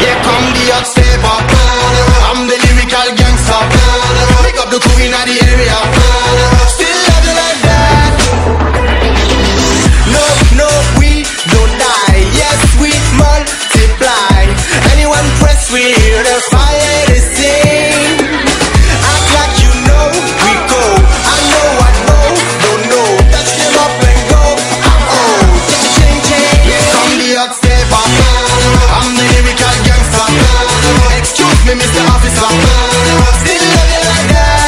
Here come the hot saber. I'm the lyrical gangster. Pick up the crew in the area. me, Mr. Officer. Still love you like that.